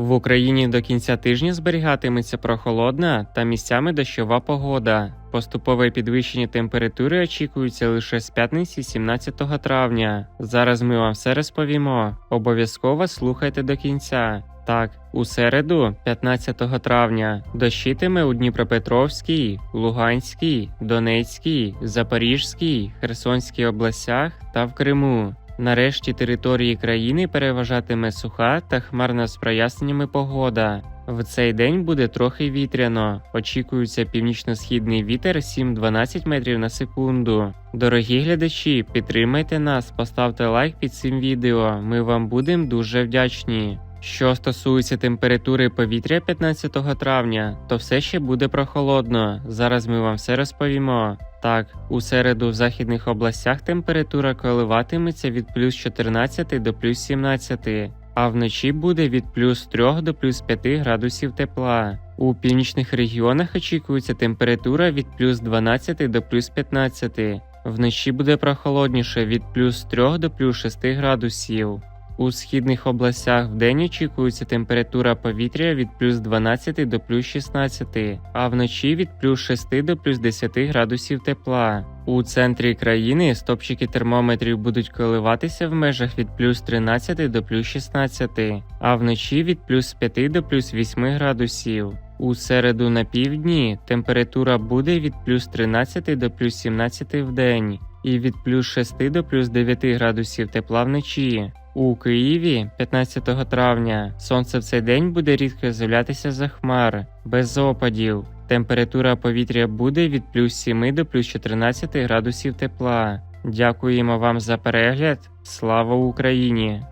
В Україні до кінця тижня зберігатиметься прохолодна та місцями дощова погода. Поступове підвищення температури очікується лише з п'ятниці 17 травня. Зараз ми вам все розповімо. Обов'язково слухайте до кінця. Так, у середу, 15 травня, дощитиме у Дніпропетровській, Луганській, Донецькій, Запорізькій, Херсонській областях та в Криму. Нарешті території країни переважатиме суха та хмарна з проясненнями погода. В цей день буде трохи вітряно. Очікується північно-східний вітер 7-12 метрів на секунду. Дорогі глядачі, підтримайте нас, поставте лайк під цим відео. Ми вам будемо дуже вдячні. Що стосується температури повітря 15 травня, то все ще буде прохолодно. Зараз ми вам все розповімо. Так, у середу в західних областях температура коливатиметься від плюс 14 до плюс 17, а вночі буде від плюс 3 до плюс 5 градусів тепла. У північних регіонах очікується температура від плюс 12 до плюс 15. Вночі буде прохолодніше від плюс 3 до плюс 6 градусів. У східних областях вдень очікується температура повітря від плюс 12 до плюс 16, а вночі від плюс 6 до плюс 10 градусів тепла. У центрі країни стопчики термометрів будуть коливатися в межах від плюс 13 до плюс 16, а вночі від плюс 5 до плюс 8 градусів. У середу на півдні температура буде від плюс 13 до плюс 17 в день і від плюс 6 до плюс 9 градусів тепла вночі. У Києві 15 травня сонце в цей день буде рідко з'являтися за хмар, без опадів. Температура повітря буде від плюс 7 до плюс 14 градусів тепла. Дякуємо вам за перегляд. Слава Україні!